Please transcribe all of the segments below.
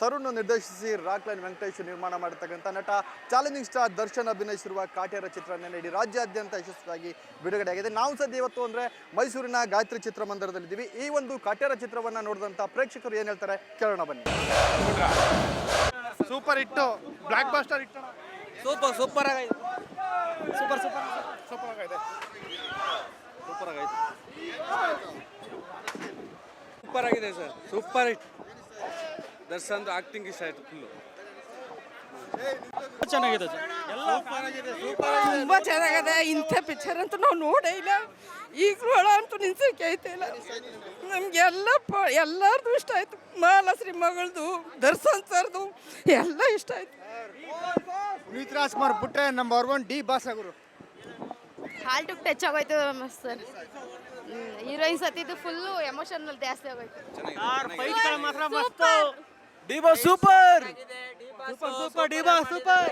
ತರುಣ್ ನಿರ್ದೇಶಿಸಿ ರಾಕ್ಲೈನ್ ವೆಂಕಟೇಶ್ ನಿರ್ಮಾಣ ಮಾಡತಕ್ಕಂಥ ನಟ ಚಾಲೆಂಜಿಂಗ್ ಸ್ಟಾರ್ ದರ್ಶನ್ ಅಭಿನಯಿಸಿರುವ ಕಾಟ್ಯಾರ ಚಿತ್ರ ನಿನ್ನೆ ಇಡೀ ರಾಜ್ಯಾದ್ಯಂತ ಯಶಸ್ವಿಯಾಗಿ ಬಿಡುಗಡೆಯಾಗಿದೆ. ನಾವು ಸದ್ಯ ಇವತ್ತು ಅಂದರೆ ಮೈಸೂರಿನ ಗಾಯತ್ರಿ ಚಿತ್ರಮಂದಿರದಲ್ಲಿದ್ದೀವಿ ಈ ಒಂದು ಕಾಟ್ಯಾರ ಚಿತ್ರವನ್ನು ನೋಡಿದಂಥ ಪ್ರೇಕ್ಷಕರು ಏನು ಹೇಳ್ತಾರೆ? ಕೇಳೋಣ ಬನ್ನಿ. Super hit blockbuster hit. Super super ಆಗೈತೆ ಸೂಪರ್ ಸೂಪರ್ ಸೂಪರ್ ಆಗೈತೆ ಸೂಪರ್ ಆಗೈತೆ ಸೂಪರ್ ಆಗಿದೆ sir. Super hit. Darshan acting ಇಷ್ಟ ಆಯ್ತು ಫುಲ್ಲು ಚೆನ್ನಾಗಿದೆ ಸರ್ ತುಂಬಾ ಚೆನ್ನಾಗಿದೆ. ಇಂಥ ಪಿಕ್ಚರ್ ಅಂತೂ ನಾವು ನೋಡೇ ಇಲ್ಲ. ಈಗಲೂ ಹೇಳ ಅಂತೂ ನಿನ್ಸಕ್ಕೆ ಐತೆ ಇಲ್ಲ. ನಮಗೆಲ್ಲ ಪ ಎಲ್ಲಾರ್ದು ಇಷ್ಟ ಆಯ್ತು. ಮಾಲಶ್ರೀ ಮಗಳದು ದರ್ಶನ್ ಸರ್ದು ಎಲ್ಲ ಇಷ್ಟ ಆಯ್ತು. ಪುನೀತ್ ರಾಜ್ಕುಮಾರ್ ಬಿಟ್ಟರೆ ನಂಬರ್ ಒನ್ ಡಿ ಬಾಸ್ ಗುರು ಹಾಲ್ ಟುಕ್ ಟಚ್ ಆಗೋಯ್ತು ಸರ್ ಹೀರೋಯಿನ್ ಸತ್ತಿದ್ದು ಫುಲ್ಲು ಎಮೋಷನಲ್ ಜಾಸ್ತಿ ಆಗೋಯ್ತು. ಡಿಬಾ ಸೂಪರ್. ಸೂಪರ್ ಸೂಪರ್ ಡಿಬಾ super.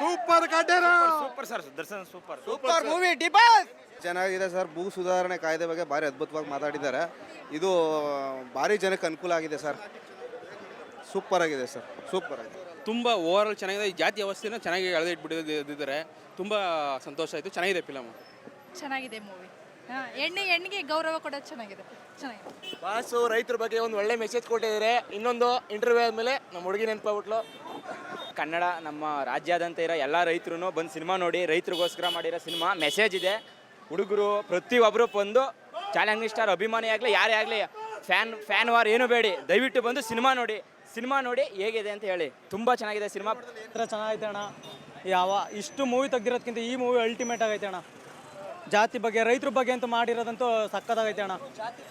Super ಕಡ್ಡೇರ super sir Darshan super. Super movie ಡಿಬಾ. ಚೆನ್ನಾಗಿದೆ ಸರ್. ಭೂ ಸುಧಾರಣೆ ಕಾಯ್ದೆ ಬಗ್ಗೆ ಭಾರಿ ಅದ್ಭುತವಾಗಿ ಮಾತಾಡಿದ್ದಾರೆ. ಇದು ಭಾರಿ ಜನಕ್ಕೆ ಅನುಕೂಲ ಆಗಿದೆ ಸರ್. ಸೂಪರ್ ಆಗಿದೆ ಸರ್. ಸೂಪರ್ ಆಗಿದೆ. ತುಂಬ ಓವರಾಲ್ ಚೆನ್ನಾಗಿದೆ. ಈ ಜಾತಿ ವ್ಯವಸ್ಥೆನ ಚೆನ್ನಾಗಿ ಎಳೆದಿಟ್ಬಿಟ್ಟಿದ್ದಾರೆ ತುಂಬ ಸಂತೋಷ ಆಯಿತು. ಚೆನ್ನಾಗಿದೆ ಫಿಲಮ್ ಚೆನ್ನಾಗಿದೆ ಮೂವಿ. ಎಣ್ಣೆ ಎಣ್ಣೆಗೆ ಗೌರವ ಕೊಡೋದು ಚೆನ್ನಾಗಿದೆ. ಚೆನ್ನಾಗಿದೆ. ಬಾಸು ರೈತರ ಬಗ್ಗೆ ಒಂದು ಒಳ್ಳೆ ಮೆಸೇಜ್ ಕೊಟ್ಟಿದ್ದಾರೆ. ಇನ್ನೊಂದು ಇಂಟರ್ವ್ಯೂ ಆದಮೇಲೆ ನಮ್ಮ ಹುಡುಗಿ ನೆನಪಾಗ್ಬಿಟ್ಲು. ಕನ್ನಡ ನಮ್ಮ ರಾಜ್ಯಾದ್ಯಂತ ಇರೋ ಎಲ್ಲ ರೈತರು ಬಂದು ಸಿನಿಮಾ ನೋಡಿ ರೈತರಿಗೋಸ್ಕರ ಮಾಡಿರೋ ಸಿನಿಮಾ ಮೆಸೇಜ್ ಇದೆ. ಹುಡುಗರು ಪ್ರತಿಯೊಬ್ಬರು ಬಂದು ಚಾಲೆಂಜಿಂಗ್ ಸ್ಟಾರ್ ಅಭಿಮಾನಿ ಆಗಲಿ ಯಾರೇ ಆಗಲಿ ಫ್ಯಾನ್ ಫ್ಯಾನ್ ವಾರ್ ಏನು ಬೇಡಿ. ದಯವಿಟ್ಟು ಬಂದು ಸಿನಿಮಾ ನೋಡಿ ಸಿನಿಮಾ ನೋಡಿ ಹೇಗಿದೆ ಅಂತ ಹೇಳಿ. ತುಂಬ ಚೆನ್ನಾಗಿದೆ ಸಿನಿಮಾ. ಚೆನ್ನಾಗೈತೆ ಅಣ್ಣ ಯಾವ ಇಷ್ಟು ಮೂವಿ ತೆಗ್ದಿರೋದ್ಕಿಂತ ಈ ಮೂವಿ ಅಲ್ಟಿಮೇಟ್ ಆಗೈತೆ ಅಣ್ಣ. ಜಾತಿ ಬಗ್ಗೆ, ರೈತರ ಬಗ್ಗೆ ಅಂತ ಮಾಡಿರೋದಂತೂ ಸಕ್ಕತ್ತಾಗೈತೆ ಅಣ್ಣ.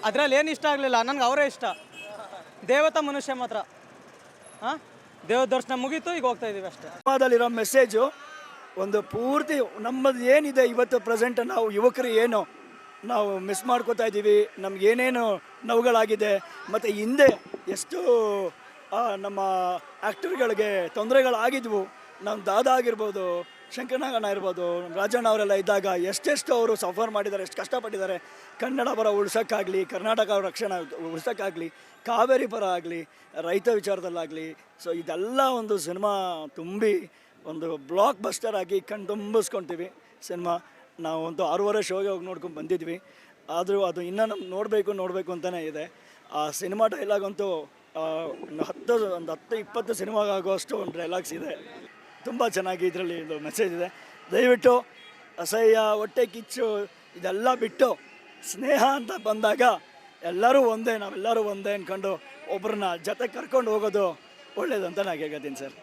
ಅದರಲ್ಲಿ ಏನು ಇಷ್ಟ ಆಗಲಿಲ್ಲ? ನನಗೆ ಅವರೇ ಇಷ್ಟ. ದೇವತಾ ಮನುಷ್ಯ ಮಾತ್ರ. ಹಾಂ? ದೇವ ದರ್ಶನ ಮುಗೀತು, ಈಗ ಹೋಗ್ತಾ ಇದೀವಿ ಅಷ್ಟೇ. ಸಿನಿಮಾದಲ್ಲಿರೋ ಮೆಸೇಜು ಒಂದು ಪೂರ್ತಿ ನಮ್ಮದು ಏನಿದೆ ಇವತ್ತು ಪ್ರೆಸೆಂಟ್ ನಾವು ಯುವಕರು ಏನು? ನಾವು ಮಿಸ್ ಮಾಡ್ಕೋತಾ ಇದ್ದೀವಿ ಏನೇನು ನೋವುಗಳಾಗಿದೆ? ಮತ್ತು ಹಿಂದೆ ಎಷ್ಟು ನಮ್ಮ ಆ್ಯಕ್ಟರ್ಗಳಿಗೆ ತೊಂದರೆಗಳಾಗಿದ್ವು. ನಮ್ಮ ದಾದಾ ಆಗಿರ್ಬೋದು ಶಂಕರನಾಗಣ್ಣ ಇರ್ಬೋದು ರಾಜಣ್ಣ ಅವರೆಲ್ಲ ಇದ್ದಾಗ ಎಷ್ಟೆಷ್ಟು ಅವರು ಸಫರ್ ಮಾಡಿದ್ದಾರೆ, ಎಷ್ಟು ಕಷ್ಟಪಟ್ಟಿದ್ದಾರೆ. ಕನ್ನಡ ಪರ ಉಳ್ಸೋಕ್ಕಾಗಲಿ, ಕರ್ನಾಟಕ ರಕ್ಷಣೆ ಉಳ್ಸೋಕ್ಕಾಗಲಿ, ಕಾವೇರಿ ಪರ ಆಗಲಿ, ರೈತ ವಿಚಾರದಲ್ಲಾಗಲಿ, ಸೊ ಇದೆಲ್ಲ ಒಂದು ಸಿನಿಮಾ ತುಂಬಿ ಒಂದು ಬ್ಲಾಕ್ ಬಸ್ಟರ್ ಆಗಿ ಕಣ್ತುಂಬಿಸ್ಕೊತೀವಿ ಸಿನಿಮಾ. ನಾವು ಒಂದು ಆರೂವರೆ ಶೋಗೆ ಹೋಗಿ ನೋಡ್ಕೊಂಡು ಬಂದಿದ್ವಿ. ಆದರೂ ಅದು ಇನ್ನೂ ನಮ್ಗೆ ನೋಡಬೇಕು ನೋಡಬೇಕು ಅಂತಲೇ ಇದೆ. ಆ ಸಿನಿಮಾ ಡೈಲಾಗ್ ಅಂತೂ ಒಂದು ಹತ್ತು ಒಂದು ಹತ್ತು, ಇಪ್ಪತ್ತು ಸಿನಿಮಾಗಾಗುವಷ್ಟು ಒಂದು ಡೈಲಾಗ್ಸ್ ಇದೆ. ತುಂಬ ಚೆನ್ನಾಗಿ ಇದರಲ್ಲಿ ಇದು ಮೆಸೇಜ್ ಇದೆ. ದಯವಿಟ್ಟು ಅಸಹ್ಯ, ಹೊಟ್ಟೆ ಕಿಚ್ಚು, ಇದೆಲ್ಲ ಬಿಟ್ಟು ಸ್ನೇಹ ಅಂತ ಬಂದಾಗ ಎಲ್ಲರೂ ಒಂದೇ, ನಾವೆಲ್ಲರೂ ಒಂದೇ ಅಂದ್ಕೊಂಡು ಒಬ್ಬರನ್ನ ಜೊತೆ ಕರ್ಕೊಂಡು ಹೋಗೋದು ಒಳ್ಳೇದು ಅಂತ ನಾನು ಹೇಳ್ತೀನಿ ಸರ್.